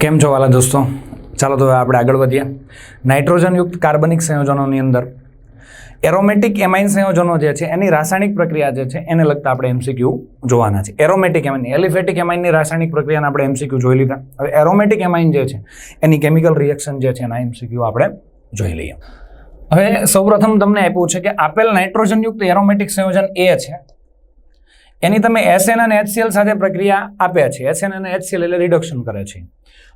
કેમ છો વાલા દોસ્તો? ચાલો તો હવે આપણે આગળ વધીએ. નાઇટ્રોજનયુક્ત કાર્બનિક સંયોજનોની અંદર એરોમેટિક એમાઇન સંયોજનો જે છે, એની રાસાયણિક પ્રક્રિયા જે છે, એને લગતા આપણે એમસીક્યુ જોવાના છે. એરોમેટિક એમાઇન, એલિફેટિક એમાઇનની રાસાયણિક પ્રક્રિયાને આપણે એમસીક્યુ જોઈ લીધા. હવે એરોમેટિક એમાઇન જે છે, એની કેમિકલ રિએક્શન જે છે, એના એમસીક્યુ આપણે જોઈ લઈએ. હવે સૌપ્રથમ તમને આપ્યું છે કે આપેલ નાઇટ્રોજનયુક્ત એરોમેટિક સંયોજન એ છે. એની તમે એસએન અને એચસીએલ સાથે પ્રક્રિયા આપે છે. એસએન અને એચસીએલ એટલે રિડક્શન કરે છે.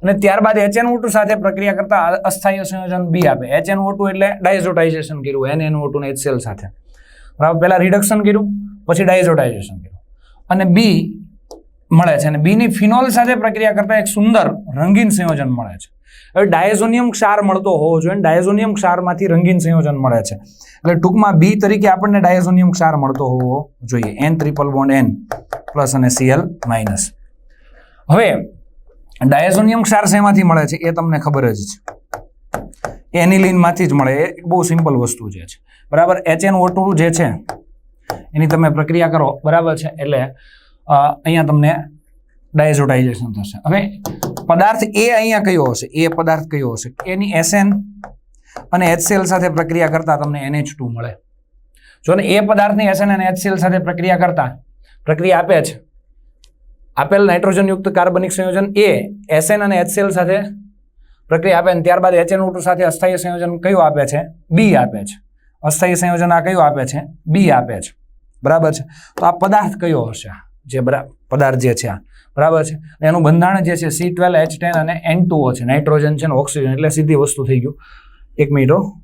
અને ત્યારબાદ HNO2 સાથે પ્રક્રિયા કરતા અસ્થાયી સંયોજન બી આપે. HNO2 એટલે ડાયઝોટાઇઝેશન કર્યું NNO2 ને HCl સાથે. બરાબર? પહેલાં રિડક્શન કર્યું, પછી ડાયઝોટાઇઝેશન કર્યું. અને બી મળે છે અને બીની ફિનોલ સાથે પ્રક્રિયા કરતા એક સુંદર રંગીન સંયોજન મળે છે. હવે ડાયઝોનિયમ ક્ષાર મળતો હોવો જોઈએ ડાયઝોનિયમ ક્ષારમાંથી રંગીન સંયોજન મળે છે. એટલે ટૂંકમાં બી તરીકે આપણને ડાયઝોનિયમ ક્ષાર મળતો હોવો જોઈએ. N triple bond N plus અને સીએલ માઇનસ હવે ડાયઝોનિયમ ક્ષાર શેમાંથી મળે છે એ તમને ખબર જ છે. એનિલિનમાંથી જ મળે. એ બહુ સિમ્પલ વસ્તુ જે છે. બરાબર? એચએન ઓટુ જે છે, એની તમે પ્રક્રિયા કરો. બરાબર છે? એટલે અહીંયા તમને ડાયઝોટાઇઝેશન થશે. હવે, પદાર્થ એ અહીંયા કયો હશે? એ પદાર્થ કયો હશે? એની એસએન અને એચસીએલ સાથે પ્રક્રિયા કરતા તમને NH2 મળે. જો ને એ પદાર્થની એસએન અને એચસીએલ સાથે પ્રક્રિયા કરતા, પ્રક્રિયા આપે છે. આપેલ નાઇટ્રોજનયુક્ત કાર્બનિક સંયોજન એ એસએન અને એચસીએલ સાથે પ્રક્રિયા આપે ને ત્યારબાદ એચએન ઓટુ સાથે અસ્થાયી સંયોજન કયું આપે છે? બી આપે છે. અસ્થાયી સંયોજન આ કયું આપે છે? બી આપે છે. બરાબર છે? તો આ પદાર્થ કયો હશે? જે પદાર્થ જે છે આ. બરાબર છે? એનું બંધારણ જે છે સી ટ્વેલ્વ એચ ટેન અને એન ટુઓ છે. નાઇટ્રોજન છે ને ઓક્સિજન, એટલે સીધી વસ્તુ થઈ ગયું. એક મિનિટો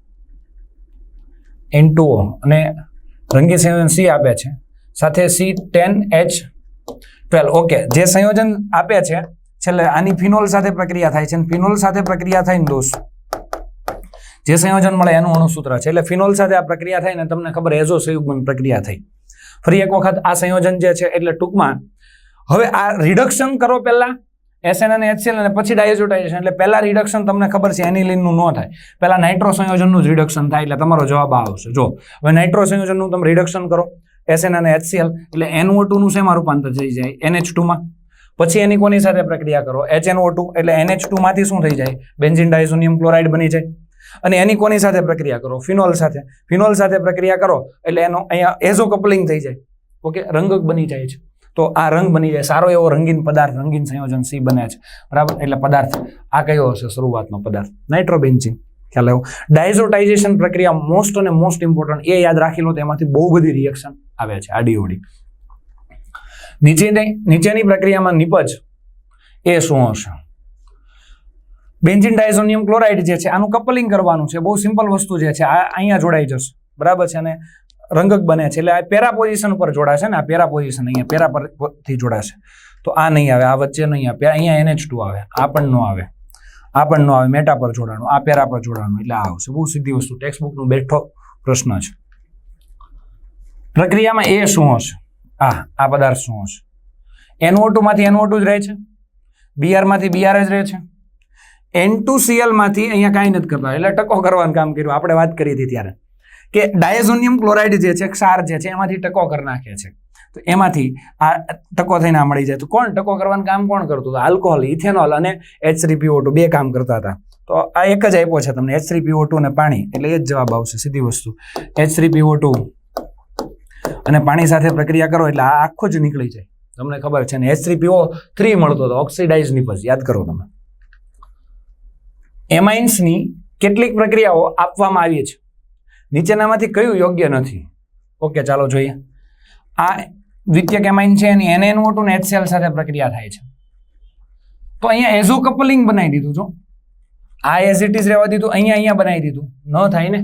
એન ટુઓ અને રંગી સંયોજન સી આપે છે. સાથે C ten H twelve okay, જે સંયોજન આપે છે, છેલ્લે આની ફિનોલ સાથે પ્રક્રિયા થાય છે ફિનોલ સાથે પ્રક્રિયા થાય ને દોસ્ત જે સંયોજન મળે એનું અણુસૂત્ર છે, એટલે ફિનોલ સાથે આ પ્રક્રિયા થાય ને તમને ખબર એઝો સંયુગ્મન પ્રક્રિયા થઈ. ફરી એક વખત આ સંયોજન જે છે, એટલે ટૂંકમાં, હવે આ રિડક્શન કરો પહેલાં એસએન અને એચસીએલ અને પછી ડાયઝોટાઇઝેશન એટલે પહેલાં રિડક્શન તમને ખબર છે એનિલિનનું ન થાય. પહેલાં નાઇટ્રો સંયોજનનું જ રિડક્શન થાય, એટલે તમારો જવાબ આવશે. જો, હવે નાઇટ્રો સંયોજનનું તમે રિડક્શન કરો. એસએન અને એચસીએલ એટલે NO2 નું શેમાં રૂપાંતર થઈ જાય એનએચ ટુમાં પછી એની કોની સાથે પ્રક્રિયા કરો? HNO2 એટલે NH2 માંથી શું થઈ જાય? બેન્ઝિન ડાયઝોનિયમ ક્લોરાઇડ બની જાય. અને એની કોની સાથે પ્રક્રિયા કરો? ફિનોલ સાથે. ફિનોલ સાથે પ્રક્રિયા કરો, એટલે એનો અહીંયા એઝો કપલિંગ થઈ જાય. ઓકે રંગક બની જાય છે. તો આ રંગ બની જાય. સારો એવો રંગીન પદાર્થ, રંગીન સંયોજન સી બને છે. બરાબર? એટલે પદાર્થ આ કયો હશે? શરૂઆતનો પદાર્થ. નાઇટ્રોબેન્ઝિન. ખ્યાલ આવ્યો. ડાયઝોટાઇઝેશન પ્રક્રિયા મોસ્ટ અને મોસ્ટ ઇમ્પોર્ટન્ટ એ યાદ રાખી લો તો એમાંથી બહુ બધી રિએક્શન આવે છે આડીઓડી નીચેની નીચેની પ્રક્રિયામાં નિપજ એ શું હશે? બેન્ઝિન ડાયઝોનિયમ ક્લોરાઇડ જે છે, આનું કપલિંગ કરવાનું છે, બહુ સિમ્પલ વસ્તુ જે છે, આ અહીંયા જોડાઈ જશે. બરાબર છે અને રંગક બને છે, એટલે આ પેરા પોઝિશન ઉપર જોડાશે ને, આ પેરા પોઝિશન અહીંયા, પેરા પરથી જોડાશે. તો આ નહીં આવે, આ વચ્ચે નહીં આવે અહીંયા એનએચ ટુ આવે, આ પણ ન આવે. આ પણ ન આવે મેટા પર જોડાણું, આ પેરા પર જોડાણું, એટલે આ આવશે. બહુ સીધી વસ્તુ ટેક્સ્ટ બુકનું બેઠો પ્રશ્ન છે. પ્રક્રિયામાં એ શું હશે? આ આ પદાર્થ શું હશે? એનઓ ટુમાંથી એનઓ જ રહે છે? બીઆરમાંથી બીઆર જ રહે છે? એન ટુ સીએલમાંથી અહીંયા કાંઈ નથી કરતા. એટલે ટકો કરવાનું કામ કર્યું. આપણે વાત કરી હતી ત્યારે કે ડાયઝોનિયમ ક્લોરાઇડ જે છે, ક્ષાર જે છે, એમાંથી ટકો કરી નાખે છે. તો એમાંથી આ ટકો થઈને આ મળી જાય. તો કોણ ટકો કરવાનું કામ કોણ કરતું? હતું આલ્કોહોલ ઇથેનોલ અને એચ થ્રી પીઓ ટુ બે કામ કરતા હતા. તો આ એક જ આપ્યો છે તમને એચ થ્રી પીઓ ટુ અને પાણી. એટલે એ જ જવાબ આવશે, સીધી વસ્તુ. એચ થ્રી પીઓ ટુ અને પાણી સાથે પ્રક્રિયા કરો એટલે આ આખું જ નીકળી જાય. તમને ખબર છે ને એચ થ્રી પીઓ થ્રી મળતો હતો ઓક્સિડાઇઝ નિપજ યાદ કરો તમે. એમાઇન્સની કેટલીક પ્રક્રિયાઓ આપવામાં આવી છે. નીચેનામાંથી કયું યોગ્ય નથી? ઓકે, ચાલો જોઈએ. આ દ્વિતીયક કેમાઇન છે એની NNO2 ને HCl સાથે પ્રક્રિયા થાય છે. તો અહીંયા એઝો કપલિંગ બનાવી દીધું જો આ એઝ ઇટ ઇઝ રહેવા દીધું. અહીંયા અહીંયા બનાવી દીધું. ન થાય ને?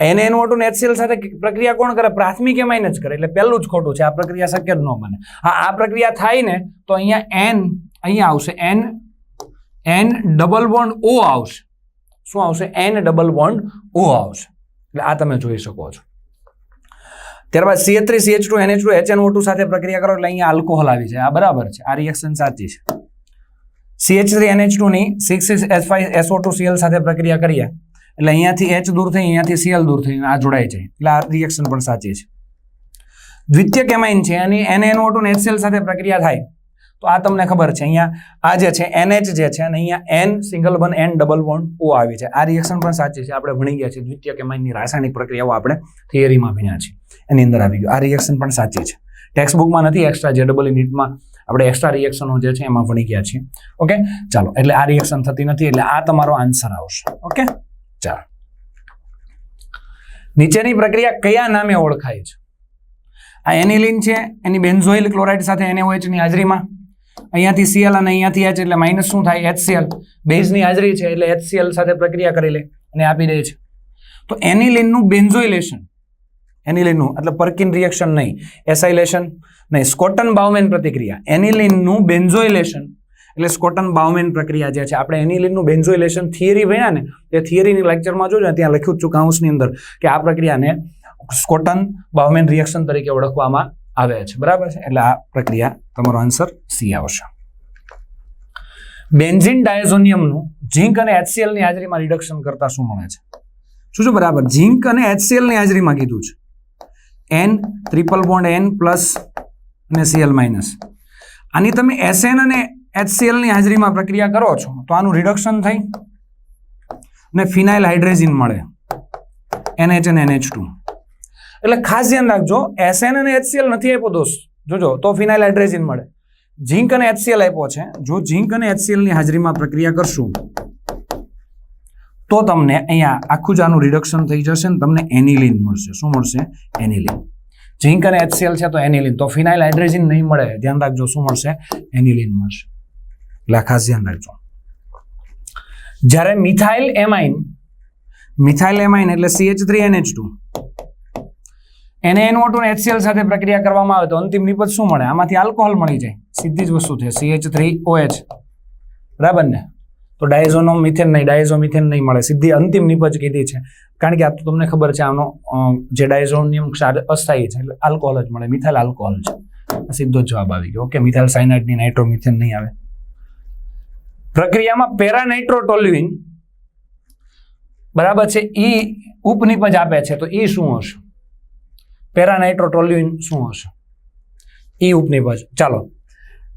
NNO2 ને એચસીએલ સાથે પ્રક્રિયા કોણ કરે? પ્રાથમિક એમાઇન જ કરે. એટલે પહેલું જ ખોટું છે. આ પ્રક્રિયા શક્ય જ ન બને. હા, આ પ્રક્રિયા થાય ને, તો અહીંયા એન અહીંયા આવશે N N double bond O આવશે. શું આવશે? એન ડબલ બોન્ડ ઓ આવશે. એટલે આ તમે જોઈ શકો છો. ત્યારબાદ CH three CH two NH two HNO two સાથે પ્રક્રિયા કરો એટલે અહીંયા આલ્કોહોલ આવી છે આ બરાબર છે. આ રિએક્શન સાચી છે. CH three NH ટુની six six S five SO two Cl સાથે પ્રક્રિયા કરીએ. એટલે અહીંયાથી એચ દૂર થઈ, અહીંયાથી સીએલ દૂર થઈ, આ જોડાય છે. એટલે આ રિએક્શન પણ સાચી છે. દ્વિતીય કેમાઇન છે અને એનએનઓ ટુ ને એચસીએલ સાથે પ્રક્રિયા થાય. તો આ તમને ખબર છે. અહીંયા આ જે છે એનએચ જે છે અને અહીંયા N single one N double one O આવી છે. આ રિએક્શન પણ સાચી છે. આપણે ભણી ગયા છીએ. દ્વિતીય કેમાઇનની રાસાયણિક પ્રક્રિયાઓ આપણે થિયરીમાં ભણ્યા છીએ. એની અંદર આવી ગયું. આ રિએક્શન પણ સાચી છે. ટેક્સ્ટ બુકમાં નથી એક્સ્ટ્રા જે ડબલ નીટમાં આપણે એક્સ્ટ્રા રિએક્શનો જે છે એમાં ભણી ગયા છીએ. ઓકે ચાલો, એટલે આ રિએક્શન થતી નથી, એટલે આ તમારો આન્સર આવશે. ઓકે ચાલો. નીચેની પ્રક્રિયા કયા નામે ઓળખાય છે? આ એનિલિન છે, એની બેન્ઝોઇલ ક્લોરાઇડ સાથે એનએઓએચની હાજરીમાં. અહીંયાથી સીએલ અને અહીંયાથી એચ એટલે માઇનસ શું થાય? એચસીએલ બેઝની હાજરી છે એટલે એચસીએલ સાથે પ્રક્રિયા કરી લે અને આપી દે છે. તો એનિલિનનું બેન્ઝોઇલેશન. એનિલિનનું, એટલે પર્કિન રિએક્શન નહીં. એસાઇલેશન નહીં. સ્કોટન બાઉમેન પ્રતિક્રિયા. એનિલિનનું બેન્ઝોઇલેશન. એટલે સ્કોટન બાઉમેન પ્રક્રિયા જે છે. આપણે એનિલિનનું બેન્ઝોઇલેશન થિયરી ભણ્યા ને એ થિયરીની લેક્ચરમાં જોજો ત્યાં લખ્યું જ છું અંદર કે આ પ્રક્રિયાને સ્કોટન બાઉમેન રિએક્શન તરીકે ઓળખવામાં આવે છે. બરાબર છે? એટલે આ પ્રક્રિયા તમારો આન્સર સી આવશે. બેન્ઝિન ડાયઝોનિયમનું ઝીંક અને એચસીએલની હાજરીમાં રિડક્શન કરતા શું મળે છે? શું છે? બરાબર. ઝીંક અને એચસીએલની હાજરીમાં કીધું છે. N triple bond N plus અને સીએલ માઇનસ આની તમે એસએન અને એચસીએલની હાજરીમાં પ્રક્રિયા કરો છો, તો આનું રિડક્શન થઈ અને ફિનાઇલ હાઇડ્રેઝિન મળે. એનએચ અને NH2 એટલે ખાસ ધ્યાન રાખજો એસએન અને એચસીએલ નથી આપ્યો દોસ્ત. જોજો, તો ફિનાઇલ હાઇડ્રેજિન મળે. ઝીંક અને એચસીએલ આપ્યો છે. જો ઝીંક અને એચસીએલની હાજરીમાં પ્રક્રિયા કરશું, તો તમને અહીંયા આખું જ આનું રિડક્શન થઈ જશે ને તમને એનિલિન મળશે. શું મળશે? એનિલિન. ઝીંક અને એચસીએલ છે તો એનિલિન. તો ફિનાઇલ હાઇડ્રેજિન નહીં મળે. ધ્યાન રાખજો શું મળશે? એનિલિન મળશે. એટલે ખાસ ધ્યાન રાખજો. જ્યારે મિથાઇલ એમાઇન મિથાઇલ એમાઇન એટલે CH3NH2 થ્રી એનએચ ટુ એને એનો ટુ એચસીએલ સાથે પ્રક્રિયા કરવામાં આવે તો અંતિમ નિપજ શું મળે? આમાંથી આલ્કોહોલ મળી જાય. સીધી જ વસ્તુ છે સીએચ થ્રી ઓએચ બરાબર ને? તો ડાયઝોનો મિથેન નહીં ડાયઝો મિથેન નહીં મળે. સીધી અંતિમ નિપજ કીધી છે. કારણ કે આ તો તમને ખબર છે, આનો જે ડાયઝોનિયમ અસ્થાયી છે, એટલે આલ્કોહોલ જ મળે. મિથાઇલ આલ્કોહોલ છે. સીધો જવાબ આવી ગયો. ઓકે મિથાઇલ સાયનાઇડની નાઇટ્રોમિથેન નહીં આવે. પ્રક્રિયામાં પેરાનાઇટ્રોટોલ્યુઇન બરાબર છે. ઈ ઉપનિપજ આપે છે. તો ઈ શું હશે? પેરાનાઇટ્રોટોલ્યુઇન શું હશે? એ ઉપનિપજ ચાલો.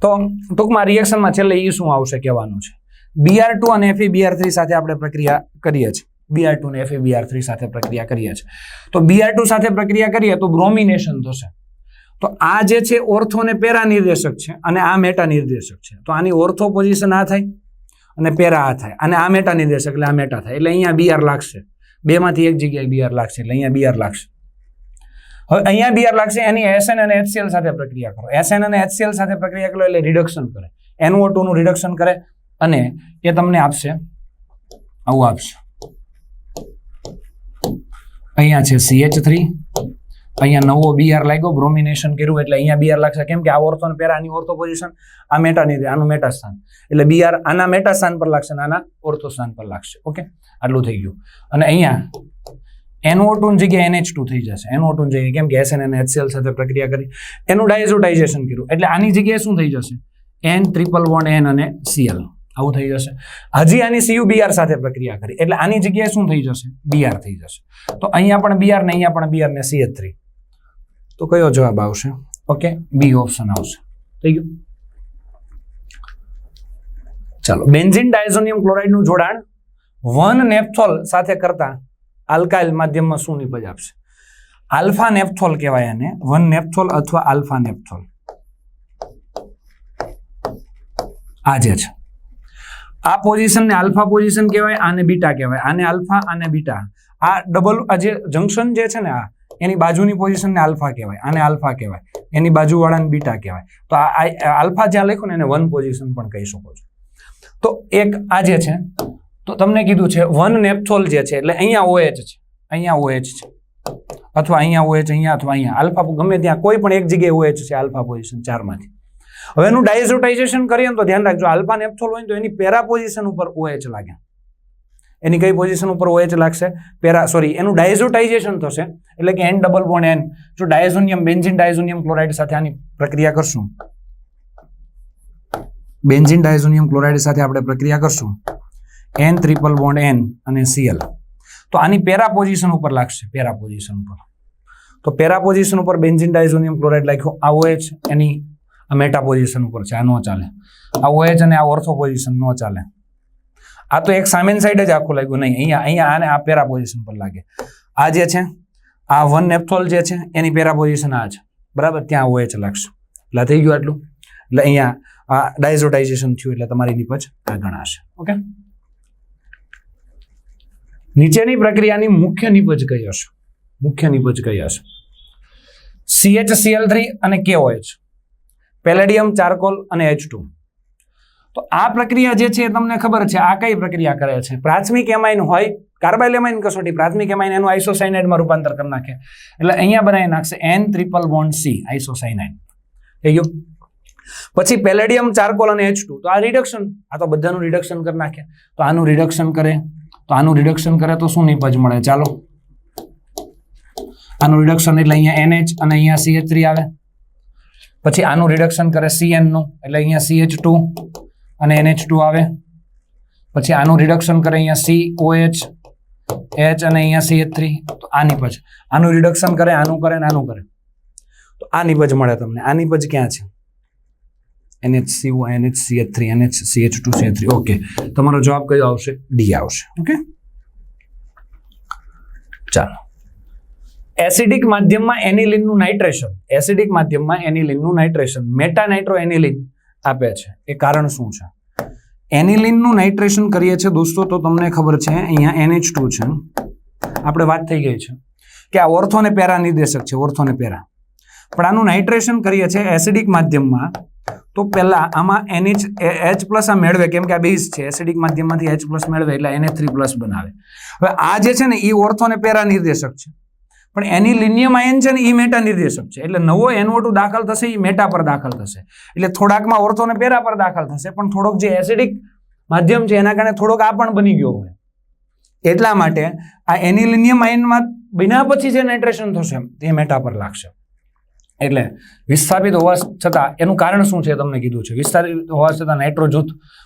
તો ટૂંકમાં રિએક્શનમાં છેલ્લે એ શું આવશે કહેવાનું છે? બીઆર ટુ અને એફી બીઆર થ્રી સાથે આપણે પ્રક્રિયા કરીએ છીએ. બીઆર ટુ અને એફી બીઆર થ્રી સાથે પ્રક્રિયા કરીએ છીએ. તો બીઆર ટુ સાથે પ્રક્રિયા કરીએ તો બ્રોમિનેશન થશે. તો આ જે છે ઓર્થો અને પેરા નિર્દેશક છે અને આ મેટા નિર્દેશક છે. તો આની ઓર્થો પોઝિશન આ થાય અને પેરા આ થાય. અને આ મેટા નિર્દેશક એટલે આ મેટા થાય. એટલે અહીંયા બીઆર લાગશે. બેમાંથી એક જગ્યાએ બીઆર લાગશે. એટલે અહીંયા બીઆર લાગશે. હવે અહીંયા બીઆર લાગશે, એની એસએન અને એચસીએલ સાથે પ્રક્રિયા કરો. એસએન અને એચસીએલ સાથે પ્રક્રિયા કરો એટલે રિડક્શન કરે. NO2 નું રિડક્શન કરે અને એ તમને આપશે, આવું આપશે. અહીંયા છે સીએચ થ્રી અહીંયા નવો બીઆર લાગ્યો બ્રોમિનેશન કર્યું, એટલે અહીંયા બીઆર લાગશે. કેમ કે આ ઓર્થો અને પેરા આની ઓર્થો પોઝિશન આ મેટા નહીં આનું મેટા સ્થાન. એટલે બીઆર આના મેટા સ્થાન પર લાગશે આના ઓર્થો સ્થાન પર લાગશે. ઓકે આટલું થઈ ગયું. અને અહીંયા NO2 ની જગ્યાએ NH2 થઈ જશે. NO2 ની જગ્યાએ કેમ કે એન અને એચસીએલ સાથે પ્રક્રિયા કરી. એનું ડાયઝોટાઇઝેશન કર્યું. એટલે આની જગ્યાએ શું થઈ જશે? એન ટ્રિપલ વન એન અને સીએલ આવું થઈ જશે. હજી આની CuBr સાથે પ્રક્રિયા કરી. એટલે આની જગ્યાએ શું થઈ જશે? બીઆર થઈ જશે. તો અહીંયા પણ બીઆર ને અહીંયા પણ બીઆર ને CH3 તો કયો જવાબ આવશે? ઓકે બી ઓપ્શન આવશે. થઈ ગયું? ચાલો. બેન્ઝિન ડાયઝોનિયમ ક્લોરાઇડનું જોડાણ વન નેપ્થોલ સાથે કરતા આલ્કાઇલ માધ્યમમાં શું નિપજ આપશે? આલ્ફા નેપ્થોલ કહેવાય એને વન નેપ્થોલ અથવા આલ્ફા નેપ્થોલ. આ જે છે. આ પોઝિશનને આલ્ફા પોઝિશન કહેવાય, આને બીટા કહેવાય. આને આલ્ફા, આને બીટા. આ ડબલ આ જે જંક્શન જે છે ને આ, એની બાજુની પોઝિશનને આલ્ફા કહેવાય, આને આલ્ફા કહેવાય. એની બાજુવાળાને બીટા કહેવાય. તો આ આલ્ફા જ્યાં લખ્યું ને એને વન પોઝિશન પણ કહી શકો છો. તો એક આ જે છે તો તમને કીધું છે વન નેપ્થોલ જે છે, એટલે અહીંયા ઓએચ છે. અહીંયા ઓએચ છે. અથવા અહીંયા ઓએચ અહીંયા અથવા અહીંયા. આલ્ફા ગમે ત્યાં કોઈ પણ એક જગ્યાએ ઓએચ છે, આલ્ફા પોઝિશન ચારમાંથી. હવે એનું ડાયઝોટાઇઝેશન કરીએ ને તો ધ્યાન રાખજો, આલ્ફા નેપ્થોલ હોય તો એની પેરા પોઝિશન ઉપર ઓએચ લાગે. એની કઈ પોઝિશન ઉપર ઓએચ લાગશે? પેરા સોરી એનું ડાયઝોટાઇઝેશન થશે, એટલે કે એન ડબલ બોન્ડ એન જો ડાયઝોનિયમ બેન્ઝિન ડાયઝોનિયમ ક્લોરાઇડ સાથે આની પ્રક્રિયા કરશું. બેન્ઝિન ડાયઝોનિયમ ક્લોરાઇડ સાથે આપણે પ્રક્રિયા કરશું. એન ત્રિપલ બોન્ડ એન અને સીએલ તો આની પેરા પોઝિશન ઉપર લાગશે, પેરા પોઝિશન ઉપર. તો પેરા પોઝિશન ઉપર બેન્ઝિન ડાયઝોનિયમ ક્લોરાઇડ લખ્યો, આ ઓએચ એની આ મેટા પોઝિશન ઉપર છે, આ ન ચાલે. આ ઓએચ અને આ ઓર્થો પોઝિશન ન ચાલે. આ તો એક સામેની સાઈડ જ આખું લાગ્યું, નહીં, અહીંયા અહીંયા આને આ પેરા પોઝિશન પર લાગે. આ જે છે, આ વન નેપ્થોલ જે છે, એની પેરા પોઝિશન આ છે બરાબર? ત્યાં ઓએચ લાગશે. એટલે થઈ ગયું આટલું. એટલે અહીંયા આ ડાયઝોટાઇઝેશન થયું, એટલે તમારી નીપજ આ ગણાશે ઓકે નીચેની પ્રક્રિયાની મુખ્ય નિપજ કઈ હશે? મુખ્ય નિપજ કઈ હશે? CHCl3 અને કેઓએચ પેલેડિયમ ચારકોલ અને એચ ટુ તો આ પ્રક્રિયા જે છે એ તમને ખબર છે, આ કઈ પ્રક્રિયા કરે છે? પ્રાથમિક એમાઇન હોય કાર્બાઇલ એમાઇન કસોટી, પ્રાથમિક એમાઇન એનું આઇસોસાઇનાઇડમાં રૂપાંતર કરી નાખે. એટલે અહીંયા બનાવી નાખશે N triple bond C isocyanine થઈ ગયું? પછી પેલેડિયમ ચારકોલ અને એચ ટુ તો આ રિડક્શન આ તો બધાનું રિડક્શન કરી નાખે. તો આનું રિડક્શન કરે. તો આનું રિડક્શન કરે તો શું નિપજ મળે? ચાલો. આનું રિડક્શન એટલે અહીંયા એનએચ અને અહીંયા સીએચ થ્રી આવે. પછી આનું રિડક્શન કરે સીએનનું, એટલે અહીંયા સીએચ ટુ અને એનએચ ટુ આવે. પછી આનું રિડક્શન કરે અહીંયા સી ઓએચ એચ અને અહીંયા સીએચ થ્રી તો આ નિપજ. આનું રિડક્શન કરે, આનું કરે ને આનું કરે. તો આ નિપજ મળે તમને. આ નિપજ ક્યાં છે? CH two CH three okay તમારો જવાબ કયો આવશે? ડી આવશે. ઓકે ચાલો. એસિડિક માધ્યમમાં એનિલિનનું નાઇટ્રેશન એસિડિક માધ્યમમાં એનિલિનનું નાઇટ્રેશન મેટા નાઇટ્રો એનિલિન આપે છે. એ કારણ શું છે? એનિલિનનું નાઇટ્રેશન કરીએ છીએ દોસ્તો તો તમને ખબર છે, અહીંયા એનએચ ટુ છે. આપણે વાત થઈ ગઈ છે કે આ ઓર્થોને પેરા નિર્દેશક છે, ઓર્થોને પેરા. પણ આનું નાઇટ્રેશન કરીએ છીએ એસિડિક માધ્યમમાં તો પહેલાં આમાં એનએચ એચ પ્લસ આ મેળવે, કેમ કે આ બેઝ છે એસિડિક માધ્યમમાંથી એચ પ્લસ મેળવે એટલે એને થ્રી પ્લસ બનાવે. હવે આ જે છે ને એ ઓર્થોને પેરા નિર્દેશક છે. પણ એની લિનિયમ આયન છે ને એ મેટા નિર્દેશક છે. એટલે નવો એનઓ દાખલ થશે એ મેટા પર દાખલ થશે. એટલે થોડાકમાં ઓર્થોને પેરા પર દાખલ થશે, પણ થોડોક જે એસિડિક માધ્યમ છે, એના કારણે થોડોક આ પણ બની ગયો હોય. એટલા માટે આ એની લિનિયમ આયનમાં બિના પછી જે નાઇટ્રેશન થશે એ મેટા પર લાગશે. એટલે વિસ્થાપિત હોવા છતાં એનું કારણ શું છે તમને કીધું છે? વિસ્થાપિત હોવા છતાં નાઇટ્રો જૂથ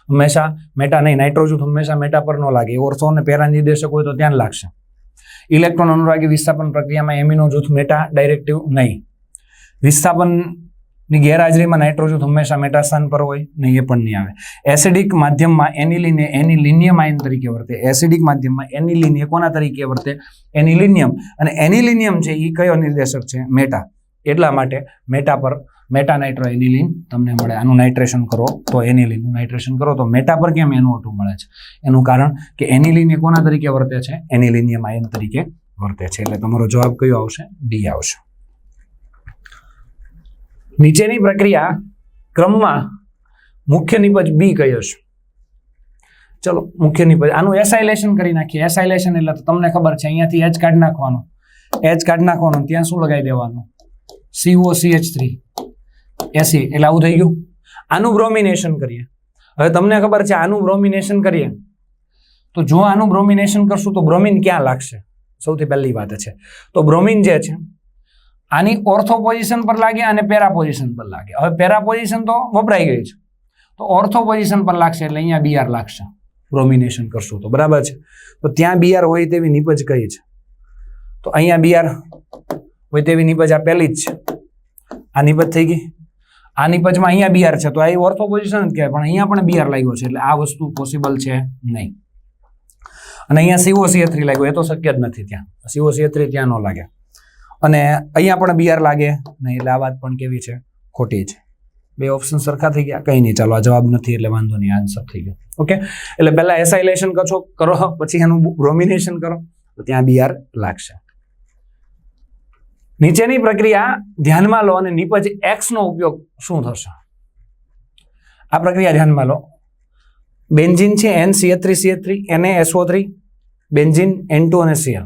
હંમેશા મેટા નહીં નાઇટ્રો જૂથ હંમેશા મેટા પર ન લાગે. ઓર્થો અને પેરા નિર્દેશક હોય તો ત્યાં લાગશે. ઇલેક્ટ્રોન અનુરાગી વિસ્થાપન પ્રક્રિયામાં એમિનો જૂથ મેટા ડાયરેક્ટિવ નહીં. વિસ્થાપનની ગેરહાજરીમાં નાઇટ્રો જૂથ હંમેશા મેટા સ્થાન પર હોય નહીં એ પણ નહીં આવે. એસિડિક માધ્યમમાં એનિલિન એનિલિનિયમ આયન તરીકે વર્તે. એસિડિક માધ્યમમાં એનિલિન એ કોના તરીકે વર્તે? એનિલિનિયમ. અને એનિલિનિયમ છે એ કયો નિર્દેશક છે? મેટા. એટલા માટે મેટા પર મેટા નાઇટ્રો એનિલિન તમને મળે. આનું નાઇટ્રેશન કરો તો એનિલિનનું નાઇટ્રેશન કરો તો મેટા પર કેમ એનું ઓટું મળે છે? એનું કારણ કે એનિલિન એ કોના તરીકે વર્તે છે? એનિલિનિયમ આયન તરીકે વર્તે છે. એટલે તમારો જવાબ કયો આવશે? ડી આવશે. નીચેની પ્રક્રિયા ક્રમમાં મુખ્ય નિપજ બી કયો છે? ચલો, મુખ્ય નિપજ. આનું એસાઇલેશન કરી નાખીએ. એસાઇલેશન એટલે તો તમને ખબર છે, અહીંયાથી એચ કાઢી નાખવાનું. એચ કાઢી નાખવાનું, ત્યાં શું લગાવી દેવાનું? સીઓ સીએચ થ્રી એસી એટલે આવું થઈ ગયું. આનું બ્રોમિનેશન કરીએ. હવે તમને ખબર છે આનું બ્રોમિનેશન કરીએ. તો જો આનું બ્રોમિનેશન કરશું તો બ્રોમિન ક્યાં લાગશે? સૌથી પહેલી વાત છે. તો બ્રોમિન જે છે, આની ઓર્થો પોઝિશન પર લાગે અને પેરા પોઝિશન પર લાગે. હવે પેરા પોઝિશન તો વપરાઈ ગઈ છે. તો ઓર્થો પોઝિશન પર લાગશે એટલે અહીંયા બીઆર લાગશે. બ્રોમિનેશન કરશું તો. બરાબર છે? તો ત્યાં બીઆર હોય તેવી નિપજ કઈ છે? તો અહીંયા બીઆર હોય તેવી નિપજ આ પહેલી જ છે. આ નિપજ થઈ ગઈ. આ નિપજમાં અહીંયા બીઆર છે. તો આ ઓર્થો પોઝિશન જ કહેવાય, પણ અહીંયા પણ બીઆર લાગ્યો છે. એટલે આ વસ્તુ પોસિબલ છે નહીં. અને અહીંયા સીઓસીએ થ્રી લાગ્યો. એ તો શક્ય જ નથી ત્યાં. સીઓસીએ થ્રી ત્યાં ન લાગે. અને અહીંયા પણ બીઆર લાગે નહીં, એટલે આ વાત પણ કેવી છે? ખોટી છે. બે ઓપ્શન સરખા થઈ ગયા. કંઈ નહીં, ચાલો, આ જવાબ નથી, એટલે વાંધો નહીં આન્સર થઈ ગયો. ઓકે? એટલે પહેલાં એસાઇલેશન કરો કરો, પછી એનું રોમિનેશન કરો. તો ત્યાં બીઆર લાગશે. નીચેની પ્રક્રિયા ધ્યાનમાં લો અને નીપજ એક્સનો ઉપયોગ શું થશે? આ પ્રક્રિયા ધ્યાનમાં લો. બેન્ઝિન છે N CA three CA three એને SO three benzene N two અને સીએલ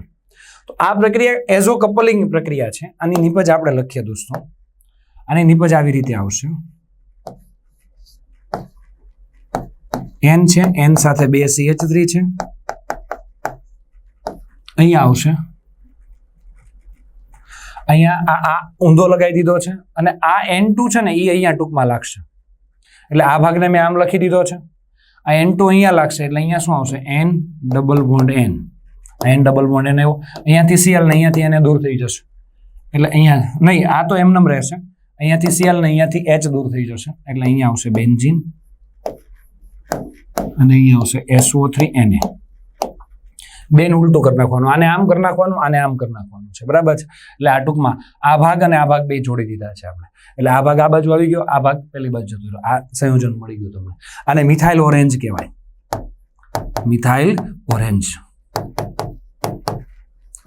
તો આ પ્રક્રિયા એઝો કપલિંગ પ્રક્રિયા છે. આની નીપજ આપણે લખીએ દોસ્તો. આની નીપજ આવી રીતે આવશે. એન છે એન સાથે બે સીએચ થ્રી છે. અહીંયા આવશે. અહીંયા આ આ ઊંધો લગાવી દીધો છે અને આ એન ટુ છે ને એ અહીંયા ટૂંકમાં લાગશે. એટલે આ ભાગને મેં આમ લખી દીધો છે. આ એન ટુ અહીંયા લાગશે, એટલે અહીંયા શું આવશે? N double bond N N double bond N એવો અહીંયાથી સીએલ ને અહીંયાથી એને દૂર થઈ જશે. એટલે અહીંયા નહીં, આ તો એમનેમ રહેશે. અહીંયાથી સીએલ ને અહીંયાથી એચ દૂર થઈ જશે. એટલે અહીંયા આવશે બેન્ઝિન અને અહીંયા આવશે એસઓ થ્રી એને બેન ઉલટું કરી નાખવાનું, આને આમ કરી નાખવાનું, આને આમ કરી નાખવાનું છે. બરાબર છે? એટલે આ ટૂંકમાં આ ભાગ અને આ ભાગ બે જોડી દીધા છે આપણે. એટલે આ ભાગ આ બાજુ આવી ગયો, આ ભાગ પેલી બાજુ જતો રહ્યો આ સંયોજન મળી ગયું તમને. આને મિથાઇલ ઓરેન્જ કહેવાય. Methyl orange.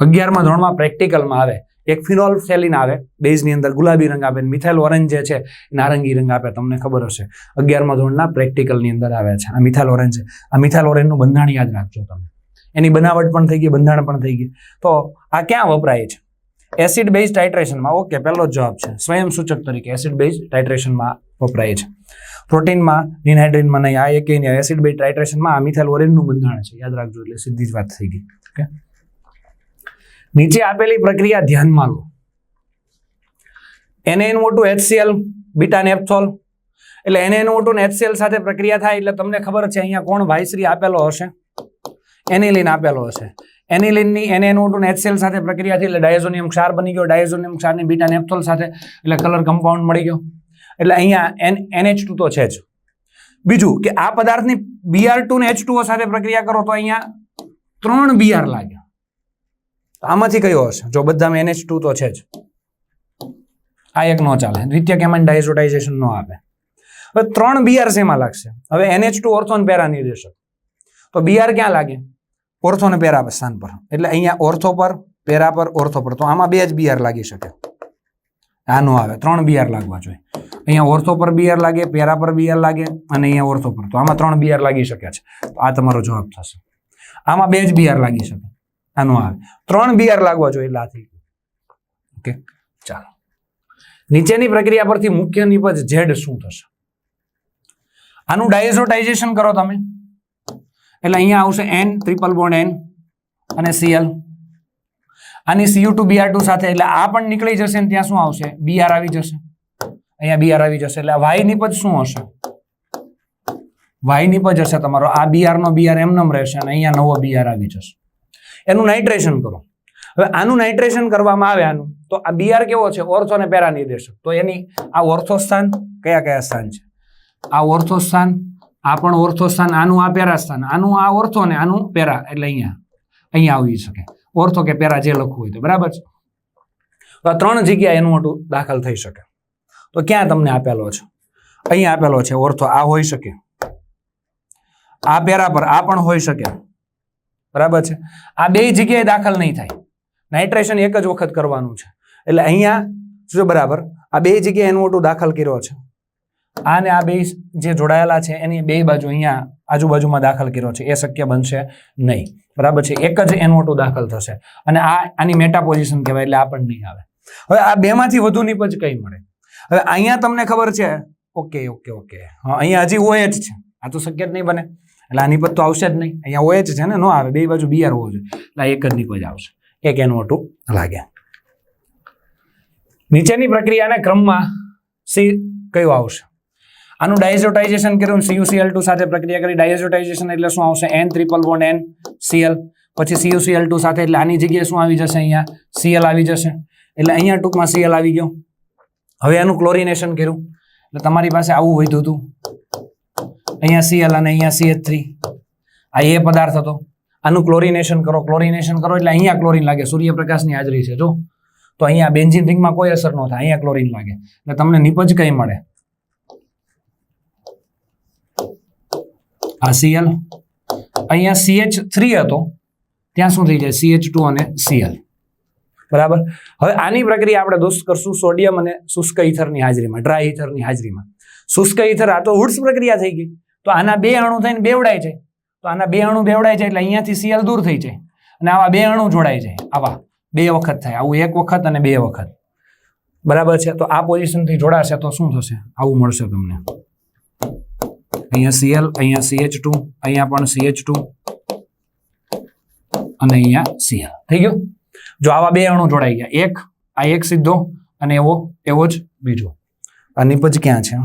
અગિયારમાં ધોરણમાં પ્રેક્ટિકલમાં આવે. એક ફિનોલ સેલિન આવે, બેઝની અંદર ગુલાબી રંગ આપે મિથાઇલ ઓરેન્જ જે છે, નારંગી રંગ આપે, તમને ખબર હશે. અગિયારમાં ધોરણના પ્રેક્ટિકલની અંદર આવે છે. આ મિથાઇલ ઓરેન્જ આ મિથાઇલ ઓરેન્જનું બંધાણ યાદ રાખજો તમે. એની બનાવટ પણ થઈ ગઈ, બંધારણ પણ થઈ ગઈ. તો આ ક્યાં વપરાય છે? એસિડ બેઝ ટાઇટ્રેશનમાં ઓકે પહેલો જવાબ છે. સ્વયં સૂચક તરીકે એસિડ બેઝ ટાઇટ્રેશનમાં વપરાય છે. પ્રોટીનમાં નિનહાઇડ્રેનમાં નહીં, આ એક એસિડ બેઝ ટાઇટ્રેશનમાં આ મિથેલ ઓરેનનું બંધારણ છે. યાદ રાખજો, એટલે સીધી જ વાત થઈ ગઈ. ઓકે નીચે આપેલી પ્રક્રિયા ધ્યાનમાં લો. એનએનઓ મોટું એચસીએલ બીટા નેપ્થોલ એટલે એનએનઓ મોટું ને HCl સાથે પ્રક્રિયા થાય, એટલે તમને ખબર છે અહીંયા કોણ વાઇસરી આપેલો હશે. એનિલિન આપેલો હશે. એનિલિનની એનું ને એચસીએલ સાથે પ્રક્રિયા થઈ એટલે ડાયઝોનિયમ ક્ષાર બની ગયો. ડાયઝોનિયમ ક્ષારની બીટા નેપ્થોલ સાથે એટલે કલર કમ્પાઉન્ડ મળી ગયો. એટલે અહીંયા એન એનએચ ટુ તો છે જ. બીજું કે આ પદાર્થની બીઆર ટુ ને એચ ટુઓ સાથે પ્રક્રિયા કરો તો અહીંયા ત્રણ બીઆર લાગે તો આમાંથી કયો હશે? જો બધામાં એનએચ ટુ તો છે જ. આ એક નો ચાલે. દ્વિતીય કેમાઇન ડાયઝોટાઇઝેશન નો આપે હવે ત્રણ બીઆર શેમાં લાગશે? હવે એનએચ ટુ ઓર્થોન પેરા નિર્દેશક તો બીઆર ક્યાં લાગે? ઓર્થો ને પેરા સ્થાન પર. એટલે અહીંયા ઓર્થો પર, પેરા પર, ઓર્થો પર. તો આમાં બે જ બીઆર લાગી શકે. આ નો આવે. ત્રણ બીઆર લાગવા જોઈએ. અહીંયા ઓર્થો પર બીઆર લાગે, પેરા પર બીઆર લાગે અને અહીંયા ઓર્થો પર. તો આમાં ત્રણ બીઆર લાગી શકે છે. આ તમારો જવાબ થશે. આમાં બે જ બીઆર લાગી શકે. આ નો આવે. ત્રણ બીઆર લાગવા જોઈએ એટલે ઓકે? ચાલો. નીચેની પ્રક્રિયા પરથી મુખ્ય નિપજ ઝેડ શું થશે? આનું ડાયઝોટાઇઝેશન કરો તમે. એટલે અહીંયા આવશે એન ટ્રિપલ બોન્ડ એન અને સીએલ આની સીયુ ટુ બીઆર ટુ સાથે, એટલે આ પણ નીકળી જશે ને ત્યાં શું આવશે? બીઆર આવી જશે. અહીંયા બીઆર આવી જશે. એટલે વાય નિપજ શું હશે? વાય નિપજ હશે તમારો. આ બીઆર નો બીઆર એમનેમ રહેશે અને અહીંયા નવો બીઆર આવી જશે. એનું નાઇટ્રેશન કરો. હવે આનું નાઇટ્રેશન કરવામાં આવે આનું. તો આ બીઆર કેવો છે? ઓર્થો અને પેરા નિર્દેશક તો એની આ ઓર્થો સ્થાન કયા કયા સ્થાન છે? આ ઓર્થો સ્થાન આ પણ ઓર્થો સ્થાન, આનું આ પેરા સ્થાન, આનું આ ઓર્થો ને આનું પેરા, એટલે અહીંયા અહીંયા આવી શકે. ઓર્થો કે પેરા જે લખવું હોય તો, બરાબર છે? તો આ ત્રણ જગ્યાએ એનું મોટું દાખલ થઈ શકે. તો ક્યાં તમને આપેલો છે? અહીંયા આપેલો છે ઓર્થો, આ હોઈ શકે. આ પેરા પર આ પણ હોઈ શકે. બરાબર છે? આ બે જગ્યાએ દાખલ નહીં થાય. નાઇટ્રેશન એક જ વખત કરવાનું છે. એટલે અહીંયા જો બરાબર? આ બે જગ્યાએ એનું મોટું દાખલ કર્યો છે. આ ને આ બે જે જોડાયેલા છે, એની બે બાજુ અહીંયા આજુબાજુમાં દાખલ કર્યો છે. એ શક્ય બનશે નહીં. બરાબર છે? એક જ એન મોટું દાખલ થશે. અને આ આની મેટા પોઝિશન કહેવાય એટલે આ પણ નહીં આવે. હવે આ બેમાંથી વધુ નિપજ કઈ મળે. હવે અહીંયા તમને ખબર છે? Okay okay okay. હા, અહીંયા હજી ઓએચ છે. આ તો શક્ય જ નહીં બને. એટલે આ નિપજ તો આવશે જ નહીં. અહીંયા ઓએચ છે ને? નો આવે. બે બાજુ બીઆર હોવો જોઈએ એટલે એક જ નિપજ આવશે. એક એનું મોટું લાગે. નીચેની પ્રક્રિયાના ક્રમમાં સી કયું આવશે? આનું ડાયઝોટાઇઝેશન કર્યું સીયુસીએલ ટુ સાથે પ્રક્રિયા કરી. ડાયઝોટાઇઝેશન એટલે શું આવશે? N triple von N CL પછી સીયુસીએલ ટુ સાથે એટલે આની જગ્યાએ શું આવી જશે અહીંયા? સીએલ આવી જશે. એટલે અહીંયા ટૂંકમાં સીએલ આવી ગયો. હવે આનું ક્લોરિનેશન કર્યું. એટલે તમારી પાસે આવું વધ્યું હતું. અહીંયા સીએલ અને અહીંયા સીએચ થ્રી આ એ પદાર્થ હતો. આનું ક્લોરિનેશન કરો. ક્લોરિનેશન કરો એટલે અહીંયા ક્લોરિન લાગે. સૂર્યપ્રકાશની હાજરી છે, જો. તો અહીંયા બેન્ઝિન રિંગમાં કોઈ અસર ન થાય. અહીંયા ક્લોરિન લાગે. એટલે તમને નિપજ કઈ મળે. આ સીએલ અહીંયા સીએચ થ્રી હતો. ત્યાં શું થઈ જાય? સીએચ ટુ અને સીએલ બરાબર? હવે આની પ્રક્રિયા આપણે દોસ્ત કરશું સોડિયમ અને શુષ્ક ઇથરની હાજરીમાં ડ્રાય ઇથરની હાજરીમાં. શુષ્ક ઇથર આ તો હુડ્સ પ્રક્રિયા થઈ ગઈ. તો આના બે અણુ થઈને બેવડાય છે. તો આના બે અણુ બેવડાય છે એટલે અહીંયાથી સીએલ દૂર થઈ જાય. અને આવા બે અણુ જોડાય છે. આવા બે વખત થાય. આવું એક વખત અને બે વખત. બરાબર છે? તો આ પોઝિશનથી જોડાશે તો શું થશે? આવું મળશે તમને. અહીંયા સીએલ અહીંયા સીએચ ટુ અહીંયા પણ સીએચ ટુ અને અહીંયા સીએલ થઈ ગયું? જો આવા બે અણુ જોડાઈ ગયા. એક, આ એક સીધો અને એવો એવો જ બીજો. આ નિપજ ક્યાં છે?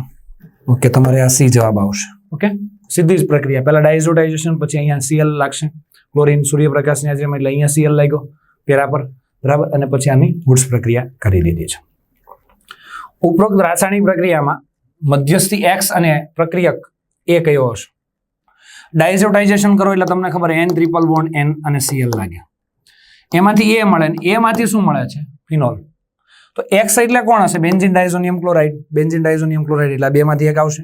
ઓકે, તમારે આ સી જવાબ આવશે. ઓકે? સીધી જ પ્રક્રિયા. પહેલા ડાયઝોટાઇઝેશન પછી અહીંયા સીએલ લાગશે. ક્લોરિન, સૂર્યપ્રકાશની હાજરીમાં, એટલે અહીંયા સીએલ લાગ્યો પેરા પર બરાબર? અને પછી આની ગુડ્સ પ્રક્રિયા કરી દીધી છે. ઉપરોક્ત રાસાયણિક પ્રક્રિયામાં મધ્યસ્થી એક્સ અને પ્રક્રિયક એ કયો હશે? ડાયઝોટાઇઝેશન કરો એટલે તમને ખબર એન ટ્રિપલ બોન્ડ એન અને સીએલ લાગે એમાંથી એ મળે ને એમાંથી શું મળે છે? ફિનોલ તો એક્સ એટલે કોણ હશે? Benzene diazonium chloride benzene diazonium chloride એટલે બેમાંથી એક આવશે.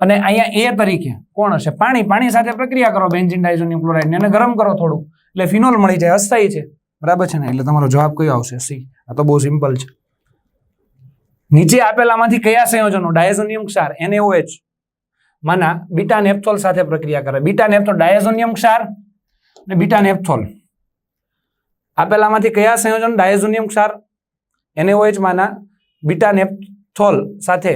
અને અહીંયા એ તરીકે કોણ હશે? પાણી. પાણી સાથે પ્રક્રિયા કરો બેન્ઝિન ડાયઝોનિયમ ક્લોરાઇડ એને ગરમ કરો થોડું. એટલે ફિનોલ મળી જાય અસ્થાયી છે. બરાબર છે ને? એટલે તમારો જવાબ કયો આવશે? સી આ તો બહુ સિમ્પલ છે. નીચે આપેલામાંથી કયા સંયોજનો? ડાયઝોનિયમ ક્ષાર NaOH માના બીટા નેપ્થોલ સાથે પ્રક્રિયા કરે. બીટા નેપ્થોલ ડાયઝોનિયમ ક્ષાર અને બીટા નેપ્થોલ. આપેલામાંથી કયા સંયોજન ડાયઝોનિયમ ક્ષાર? એનએઓએચ માના બીટા નેપ્થોલ સાથે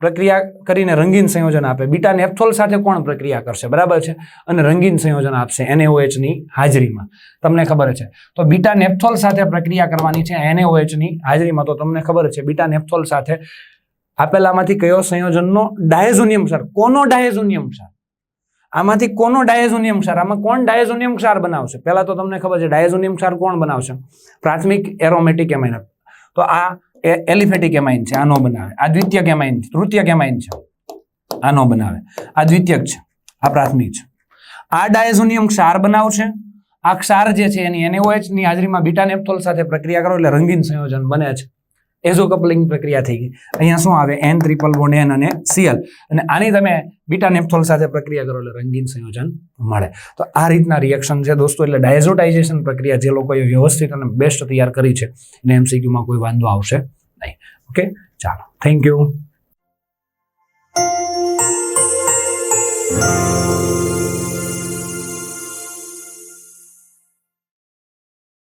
પ્રક્રિયા કરીને રંગીન સંયોજન આપે. બીટા નેપ્થોલ સાથે કોણ પ્રક્રિયા કરશે? બરાબર છે? અને રંગીન સંયોજન આપશે એનએઓએચની હાજરીમાં. તમને ખબર છે? તો બીટા નેપ્થોલ સાથે પ્રક્રિયા કરવાની છે એનએઓએચની હાજરીમાં. તો તમને ખબર છે, બીટા નેપ્થોલ સાથે આપેલામાંથી કયો સંયોજનનો ડાયઝોનિયમ ક્ષાર? કોનો ડાયઝોનિયમ ક્ષાર? આમાંથી કોનો ડાયઝોનિયમ ક્ષાર? આમાં કોણ ડાયઝોનિયમ ક્ષાર બનાવશે? પહેલા તો તમને ખબર છે ડાયઝોનિયમ ક્ષાર કોણ બનાવશે? પ્રાથમિક એરોમેટિક એમાઇન તો આ એલિફેટિક એમાઇન છે, આનો બનાવે. આ દ્વિતીય કેમાઇન છે કેમાઇન છે, આનો બનાવે. આ દ્વિતીયક છે, આ પ્રાથમિક છે. આ ડાયઝોનિયમ ક્ષાર બનાવશે. આ ક્ષાર જે છે એની NaOH ની હાજરીમાં બીટા નેપ્થોલ સાથે પ્રક્રિયા કરો એટલે રંગીન સંયોજન બને છે. એઝો કપલિંગ પ્રક્રિયા થઈ ગઈ. અહીંયા શું આવે? એન ત્રિપલ બોન્ડ એન અને સીએલ અને આની તમે બીટા નેપ્થોલ સાથે પ્રક્રિયા કરો એટલે રંગીન સંયોજન મળે. તો આ રીતના રિએક્શન છે દોસ્તો, એટલે ડાયઝોટાઇઝેશન પ્રક્રિયા જે લોકોએ વ્યવસ્થિત અને બેસ્ટ તૈયાર કરી છે, એને એમસીક્યુમાં કોઈ વાંધો આવશે નહીં. ઓકે ચાલો. Thank you